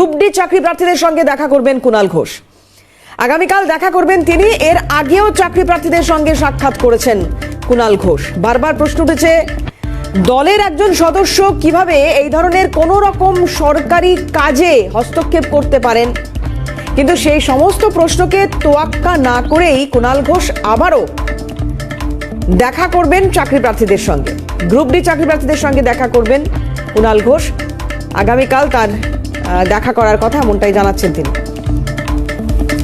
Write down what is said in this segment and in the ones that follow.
Group চাকরি প্রার্থীদের সঙ্গে দেখা করবেন কুণাল ঘোষ। আগামীকাল দেখা করবেন তিনি, এর আগেও চাকরি প্রার্থীদের সঙ্গে সাক্ষাৎ করেছেন কুণাল ঘোষ। বারবার প্রশ্ন উঠেছে, দলের একজন সদস্য কীভাবে এই ধরনের কোনো রকম সরকারি কাজে হস্তক্ষেপ করতে পারেন? কিন্তু সেই সমস্ত প্রশ্নকে তোয়াক্কা না করেই কুণাল ঘোষ আবারও দেখা করবেন চাকরি প্রার্থীদের সঙ্গে। গ্রুপ ডি চাকরি প্রার্থীদের সঙ্গে দেখা করবেন কুণাল ঘোষ। আগামীকাল তার দেখা করার কথা এমনটাই জানাচ্ছেন তিনি।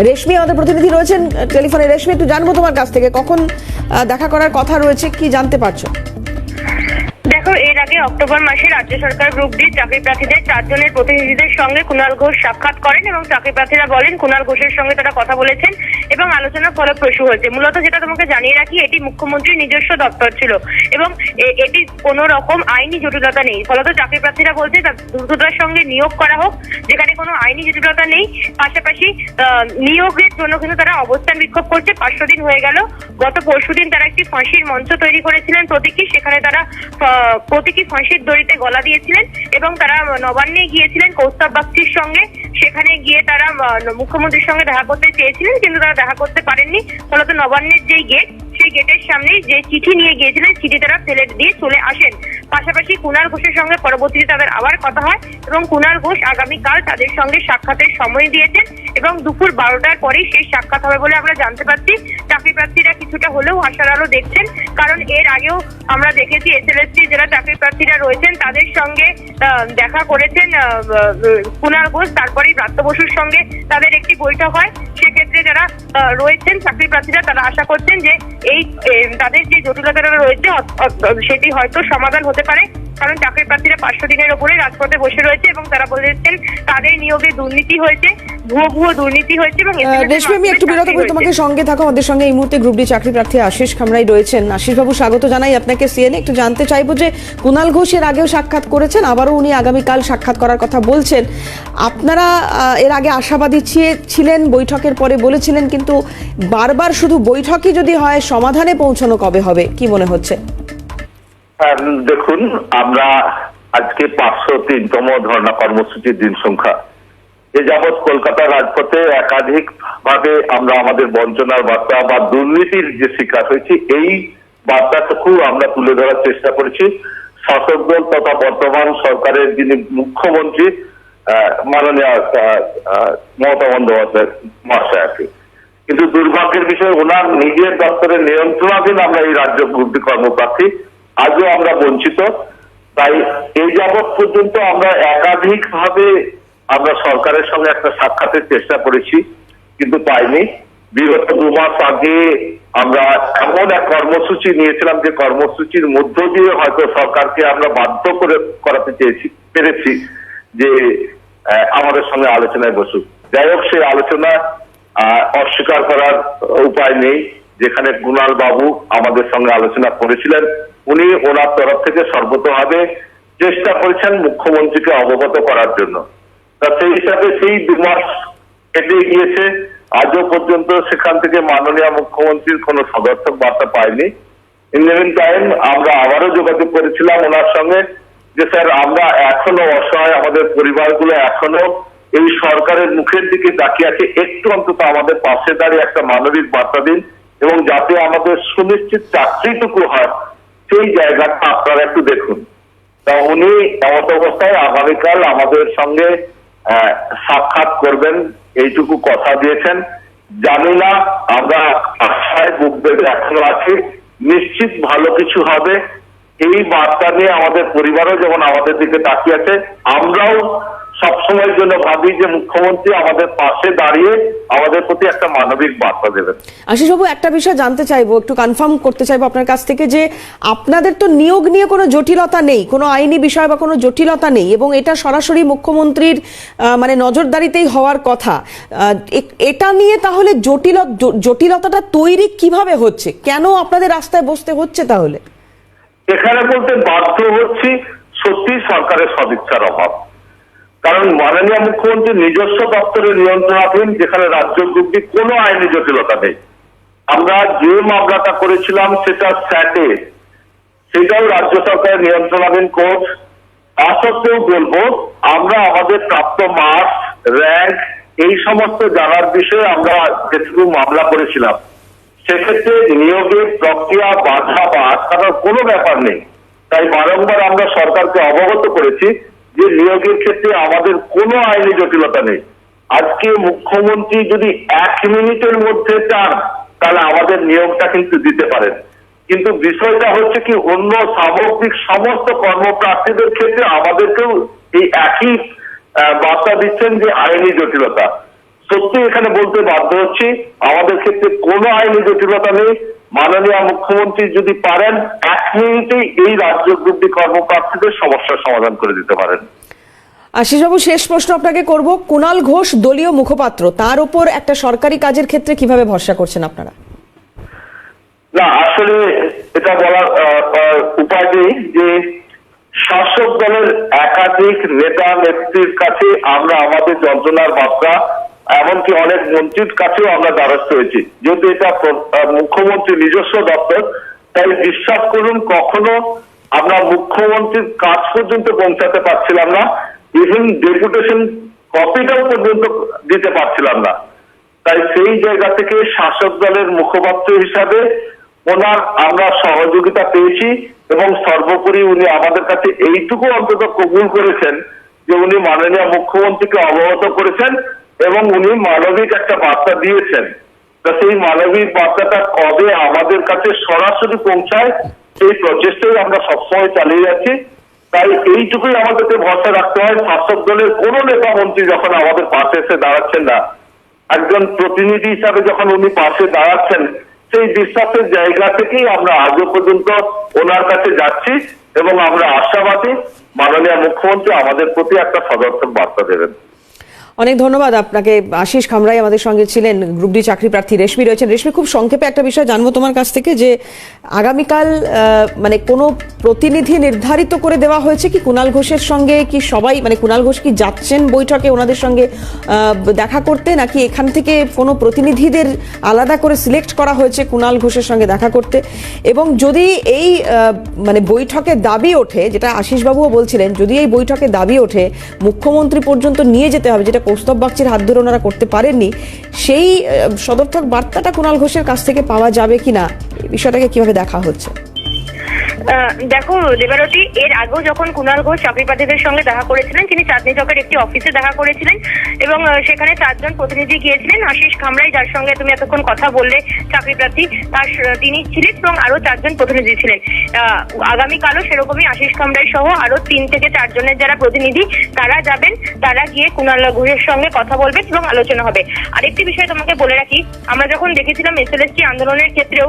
রেশমি, আমাদের প্রতিনিধি রয়েছেন টেলিফোনে। রেশমি, একটু জানব তোমার কাছ থেকে, কখন দেখা করার কথা রয়েছে, কি জানতে পারছ? দেখো, এর আগে অক্টোবর মাসে রাজ্য সরকার গ্রুপ ডি চাকরি প্রার্থীদের চারজনের প্রতিনিধিদের সঙ্গে কুণাল ঘোষ সাক্ষাৎ করেন এবং চাকরি প্রার্থীরা বলেন কুণাল ঘোষের সঙ্গে তারা কথা বলেছেন এবং আলোচনা ফলপ্রসূ হয়েছে। মূলত যেটা তোমাকে জানিয়ে রাখি, এটি মুখ্যমন্ত্রীর নিজস্ব দপ্তর ছিল এবং এটি কোনো রকম আইনি জটিলতা নেই। ফলত চাকরি প্রার্থীরা বলছে দ্রুততার সঙ্গে নিয়োগ করা হোক, যেখানে কোনো আইনি জটিলতা নেই। পাশাপাশি নিয়োগের জন্য কিন্তু তারা অবস্থান বিক্ষোভ করছে। পাঁচশো দিন হয়ে গেল। গত পরশুদিন তারা একটি ফাঁসির মঞ্চ তৈরি করেছিলেন প্রতীকী। সেখানে তারা প্রতীকী ফাঁসির দড়িতে গলা দিয়েছিলেন এবং তারা নবান্নে গিয়েছিলেন কৌস্তব বাগচির সঙ্গে, সেখানে গিয়ে তারা মুখ্যমন্ত্রীর সঙ্গে দেখা করতে চেয়েছিলেন, কিন্তু তারা দেখা করতে পারেননি। ফলত নবান্নের যেই গেট সেই গেটের সামনে যে চিঠি নিয়ে গিয়েছিলেন, চিঠি তারা ফেলে দিয়ে চলে আসেন। পাশাপাশি কুনার ঘোষের সঙ্গে পরবর্তীতে তাদের আবার কথা হয় এবং কুনার ঘোষ আগামীকাল তাদের সঙ্গে সাক্ষাতের সময় দিয়েছেন। এবং দুপুর বারোটার পরেই সেই সাক্ষাৎ হবে বলে আমরা জানতে পারছি। চাকরি প্রার্থীরা কিছুটা হলেও আশার আলো দেখছেন, কারণ এর আগেও আমরা দেখেছি এসএলএসটি যারা চাকরি প্রার্থীরা রয়েছেন, তাদের সঙ্গে দেখা করেছেন কুণাল ঘোষ, তারপরেই ব্রাত্য বসুর সঙ্গে তাদের একটি বৈঠক হয়। সেক্ষেত্রে যারা রয়েছেন চাকরি প্রার্থীরা, তারা আশা করছেন যে এই তাদের যে জটিলতাটা রয়েছে সেটি হয়তো সমাধান হতে পারে। কারণ চাকরি প্রার্থীরা পাঁচশো দিনের ওপরে রাজপথে বসে রয়েছে এবং তারা বলেছেন, তাদের নিয়োগে দুর্নীতি হয়েছে। ভুয়ো ভুয়ো দুর্নীতি হয়েছে এবং আহ, SMS এর রেশমি আমি একটু বিরত চাকরি তোমাকে সঙ্গে থাকো। আমাদের সঙ্গে এই মুহূর্তে গ্রুপ ডি চাকরি প্রার্থী আশিস খামরাই রয়েছেন। আশিস বাবু স্বাগত জানাই আপনাকে। সিএনএ একটু জানতে চাইব যে কুণাল ঘোষ এর আগেও সাক্ষাৎ করেছেন আবারও উনি আগামীকাল সাক্ষাৎ করার কথা বলছেন। আপনারা এর আগে আশাবাদী ছিলেন বৈঠকের পরে বলেছিলেন কিন্তু বারবার শুধু বৈঠকই যদি হয় সমাধানে পৌঁছানো কবে হবে? কি মনে হচ্ছে? দেখুন আমরা আজকে পাঁচশো তিনতম ধর্ণা কর্মসূচির দিন সংখ্যা। এ যাবৎ কলকাতার রাজপথে একাধিক ভাবে আমরা আমাদের বঞ্চনার বার্তা বা দুর্নীতির যে শিকার হয়েছি, এই বার্তাটুকু আমরা তুলে ধরার চেষ্টা করেছি। শাসক দল তথা বর্তমান সরকারের যিনি মুখ্যমন্ত্রী মাননীয় মমতা বন্দ্যোপাধ্যায় মহাশয়াকে। কিন্তু দুর্ভাগ্যের বিষয়, ওনার নিজের দপ্তরের নিয়ন্ত্রণাধীন আমরা এই রাজ্য গ্রুপটি কর্মপ্রার্থী। আজও আমরা বঞ্চিত। তাই এই যাবৎ পর্যন্ত আমরা একাধিক ভাবে আমরা সরকারের সঙ্গে একটা সাক্ষাতের চেষ্টা করেছি, কিন্তু পাইনি। বিগত দু মাস আগে আমরা এমন এক কর্মসূচি নিয়েছিলাম যে কর্মসূচির মধ্য দিয়ে হয়তো সরকারকে আমরা বাধ্য করে করাতে চেয়েছি, পেরেছি যে আমাদের সঙ্গে আলোচনায় বসুক। যাই হোক, সেই আলোচনা অস্বীকার করার উপায় নেই। যেখানে কুণাল বাবু আমাদের সঙ্গে আলোচনা করেছিলেন, উনি ওনার তরফ থেকে সর্বতভাবে চেষ্টা করেছেন মুখ্যমন্ত্রীকে অবগত করার জন্য। তা সেই হিসাবে সেই দু মাস কেটে গিয়েছে। আজও পর্যন্ত সেখান থেকে মাননীয় মুখ্যমন্ত্রীর কোনো সদর্থক বার্তা পাইনি। ইন টাইম আমরা আবারও যোগাযোগ করেছিলাম ওনার সঙ্গে যে, স্যার, আমরা এখনও অসহায় আমাদের পরিবারগুলো এখনও এই সরকারের মুখের দিকে তাকিয়ে আছে। একটু অন্তত আমাদের পাশে দাঁড়িয়ে একটা মানবিক বার্তা দিন এবং যাতে আমাদের সুনিশ্চিত চাকরিটুকু হয়, সেই জায়গাটা আপনারা একটু দেখুন। তা উনি এমত অবস্থায় আগামীকাল আমাদের সঙ্গে সাক্ষাৎ করবেন, এইটুকু কথা দিয়েছেন। জানি না, আমরা আশায় বুক বেঁধে এখনও আছি। নিশ্চিত ভালো কিছু হবে। এই বার্তা নিয়ে আমাদের পরিবারও যেমন আমাদের দিকে তাকিয়ে আছে, আমরাও সবসময়ের জন্য ভাবি যে মুখ্যমন্ত্রী আমাদের পাশে দাঁড়িয়ে আমাদের প্রতি একটা মানবিক বার্তা দেবেন। আশিসবাবু একটা বিষয় জানতে চাইব একটু কনফার্ম করতে চাইব আপনার কাছ থেকে যে আপনাদের তো নিয়োগ নিয়ে কোনো জটিলতা নেই কোনো আইনি বিষয় বা কোনো জটিলতা নেই এবং এটা সরাসরি মুখ্যমন্ত্রীর মানে নজরদারিতেই হওয়ার কথা। এটা নিয়ে তাহলে জটিল জটিলতাটা তৈরি কীভাবে হচ্ছে? কেন আপনাদের রাস্তায় বসতে হচ্ছে তাহলে? এখানে বলতে বাধ্য হচ্ছি সত্যি সরকারের সদিচ্ছার অভাব। কারণ মাননীয় মুখ্যমন্ত্রী নিজস্ব দপ্তরের নিয়ন্ত্রণাধীন, যেখানে রাজ্য গ্রুপটি কোনো আইনি জটিলতা নেই। আমরা যে মামলাটা করেছিলাম, সেটা স্যাটে। সেটাও রাজ্য সরকারের নিয়ন্ত্রণাধীন কোর্ট। তা সত্ত্বেও বলব, আমরা আমাদের প্রাপ্ত মার্কস, র্যাঙ্ক, এই সমস্ত জানার বিষয়ে আমরা যেটুকু মামলা করেছিলাম, সেক্ষেত্রে নিয়োগের প্রক্রিয়া বাধা বা আটকানোর কোনো ব্যাপার নেই। তাই বারংবার আমরা সরকারকে অবগত করেছি যে নিয়োগের ক্ষেত্রে আমাদের কোনো আইনি জটিলতা নেই। আজকে মুখ্যমন্ত্রী যদি এক মিনিটের মধ্যে চান, তাহলে আমাদের নিয়োগটা কিন্তু দিতে পারেন। কিন্তু বিষয়টা হচ্ছে কি, অন্য সামগ্রিক সমস্ত কর্মপ্রার্থীদের ক্ষেত্রে আমাদেরকেও এই একই বার্তা দিচ্ছেন যে আইনি জটিলতা। সত্যি এখানে বলতে বাধ্য হচ্ছি, আমাদের ক্ষেত্রে কোনো আইনি জটিলতা নেই। মাননীয় মুখ্যমন্ত্রী যদি পারেন এক মিনিটেই এই রাজ্য গ্রুপটি কর্মপ্রার্থীদের সমস্যার সমাধান করে দিতে পারেন। আশিসবাবু শেষ প্রশ্ন আপনাকে করব। কুণাল ঘোষ দলীয় মুখপাত্র তার উপর একটা সরকারি কাজের ক্ষেত্রে কীভাবে ভরসা করছেন আপনারা? না আসলে এটা বলার উপায় নেই যে শাসক দলের একাধিক নেতা নেত্রীর কাছে আমরা আমাদের যন্ত্রণার মাত্রা এমনকি অনেক মন্ত্রীর কাছেও আমরা দ্বারস্থ হয়েছি। যেহেতু এটা মুখ্যমন্ত্রী নিজস্ব দপ্তর, তাই বিশ্বাস করুন, কখনো আমরা মুখ্যমন্ত্রীর কাজ পর্যন্ত পৌঁছাতে পারছিলাম না। ইভেন ডেপুটেশন কপিটাও পর্যন্ত দিতে পারছিলাম না। তাই সেই জায়গা থেকে শাসক দলের মুখপাত্র হিসাবে ওনার আমরা সহযোগিতা পেয়েছি এবং সর্বোপরি উনি আমাদের কাছে এইটুকু অন্তত কবুল করেছেন যে উনি মাননীয় মুখ্যমন্ত্রীকে অবগত করেছেন এবং উনি মানবিক একটা বার্তা দিয়েছেন। তা সেই মানবিক বার্তাটা কবে আমাদের কাছে সরাসরি পৌঁছায়, সেই প্রচেষ্টাই আমরা সবসময় চালিয়ে যাচ্ছি। তাই এইটুকুই আমাদেরকে ভরসা রাখতে হয়, শাসক দলের কোনো নেতা মন্ত্রী যখন আমাদের পাশে এসে দাঁড়াচ্ছেন না, একজন প্রতিনিধি হিসাবে যখন উনি পাশে দাঁড়াচ্ছেন, সেই বিশ্বাসের জায়গা থেকেই আমরা আজও পর্যন্ত ওনার কাছে যাচ্ছি এবং আমরা আশাবাদী মাননীয় মুখ্যমন্ত্রী আমাদের প্রতি একটা সদর্থক বার্তা দেবেন। অনেক ধন্যবাদ। আপনাকে আশিস খামরাই আমাদের সঙ্গে ছিলেন। গ্রুপ ডি চাকরি প্রার্থী রেশমি রয়েছেন। রেশমি, খুব সংক্ষেপে একটা বিষয় জানব তোমার কাছ থেকে যে, আগামীকাল মানে কোনো প্রতিনিধি নির্ধারিত করে দেওয়া হয়েছে কি? কুণাল ঘোষের সঙ্গে কি সবাই মানে কুণাল ঘোষ কি যাচ্ছেন বৈঠকে ওনাদের সঙ্গে দেখা করতে? নাকি এখান থেকে কোনো প্রতিনিধিদের আলাদা করে সিলেক্ট করা হয়েছে কুণাল ঘোষের সঙ্গে দেখা করতে? এবং যদি এই মানে বৈঠকে দাবি ওঠে, যেটা আশিসবাবুও বলছিলেন, যদি এই বৈঠকে দাবি ওঠে, মুখ্যমন্ত্রী পর্যন্ত নিয়ে যেতে হবে, যেটা কৌস্তব বাগচির হাত ধরে ওনারা করতে পারেননি। সেই সদর্থক বার্তাটা কুণাল ঘোষের কাছ থেকে পাওয়া যাবে কিনা না বিষয়টাকে কীভাবে দেখা হচ্ছে? দেখো, দেবারতী, এর আগেও যখন কুণাল ঘোষ চাকরিপ্রার্থীদের সঙ্গে দেখা করেছিলেন, তিনি চাঁদনি চকের একটি অফিসে দেখা করেছিলেন এবং সেখানে চারজন প্রতিনিধি গিয়েছিলেন, আশিস খামরাই, যার সঙ্গে তুমি এতক্ষণ কথা বললে, চাকরিপ্রার্থী, তার তিনি ছিলেন এবং আরও চারজন প্রতিনিধি ছিলেন। আগামীকালও সেরকমই আশিস খামরাই সহ আরও তিন থেকে চারজনের যারা প্রতিনিধি, তারা যাবেন, তারা গিয়ে কুণাল ঘোষের সঙ্গে কথা বলবেন এবং আলোচনা হবে। আরেকটি বিষয় তোমাকে বলে রাখি, আমরা যখন দেখেছিলাম এসএলএসটি আন্দোলনের ক্ষেত্রেও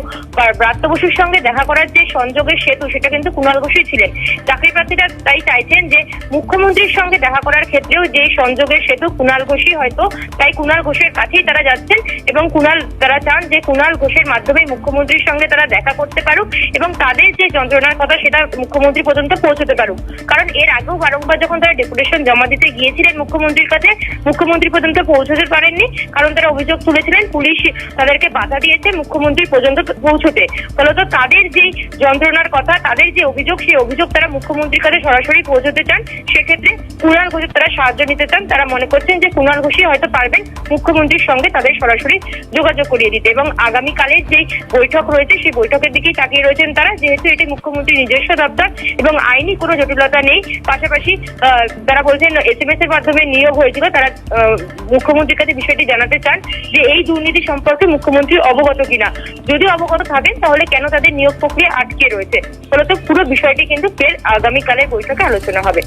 ব্রাত্য বসুর সঙ্গে দেখা করার যে সংযোগের সেতু সেটা কিন্তু কুণাল ঘোষই ছিলেন। চাকরি প্রার্থীরা তাই চাইছেন যে মুখ্যমন্ত্রীর সঙ্গে দেখা করার ক্ষেত্রেও যে সংযোগের সেতু কুণাল ঘোষই হয়তো, তাই কুণাল ঘোষের কাছেই তারা যাচ্ছেন এবং কুণাল, তারা চান যে কুণাল ঘোষের মাধ্যমে মুখ্যমন্ত্রীর সঙ্গে তারা দেখা করতে পারুক এবং তাদের যে যন্ত্রণার কথা সেটা মুখ্যমন্ত্রী পর্যন্ত পৌঁছতে পারুক। কারণ এর আগেও বারংবার যখন তারা ডেপুটেশন জমা দিতে গিয়েছিলেন মুখ্যমন্ত্রীর কাছে, মুখ্যমন্ত্রী পর্যন্ত পৌঁছতে পারেননি। কারণ তারা অভিযোগ তুলেছিলেন পুলিশ তাদেরকে বাধা দিয়েছে মুখ্যমন্ত্রী পর্যন্ত পৌঁছতে। ফলত তাদের যে যন্ত্রণার কথা তাদের যে অভিযোগ, সেই অভিযোগ তারা মুখ্যমন্ত্রীর কাছে সরাসরি পৌঁছতে চান। সেক্ষেত্রে কুণাল ঘোষের তারা সাহায্য নিতে চান। তারা মনে করছেন যে কুণাল ঘোষই হয়তো পারবেন মুখ্যমন্ত্রীর সঙ্গে তাদের সরাসরি যোগাযোগ করিয়ে দিতে। এবং আগামীকালের যে বৈঠক রয়েছে, সেই বৈঠকের দিকেই তাকিয়ে রয়েছেন তারা। যেহেতু এটি মুখ্যমন্ত্রীর নিজস্ব দপ্তর এবং আইনি কোনো জটিলতা নেই, পাশাপাশি তারা বলছেন এস এম এস এর মাধ্যমে নিয়োগ হয়েছিল। তারা মুখ্যমন্ত্রীর কাছে বিষয়টি জানাতে চান যে এই দুর্নীতি সম্পর্কে মুখ্যমন্ত্রী অবগত কিনা। যদি অবগত থাকেন, তাহলে কেন তাদের নিয়োগ প্রক্রিয়া আটকে রয়েছে? ফলত পুরো বিষয়টি কিন্তু ফের আগামীকালের বৈঠকে আলোচনা হবে।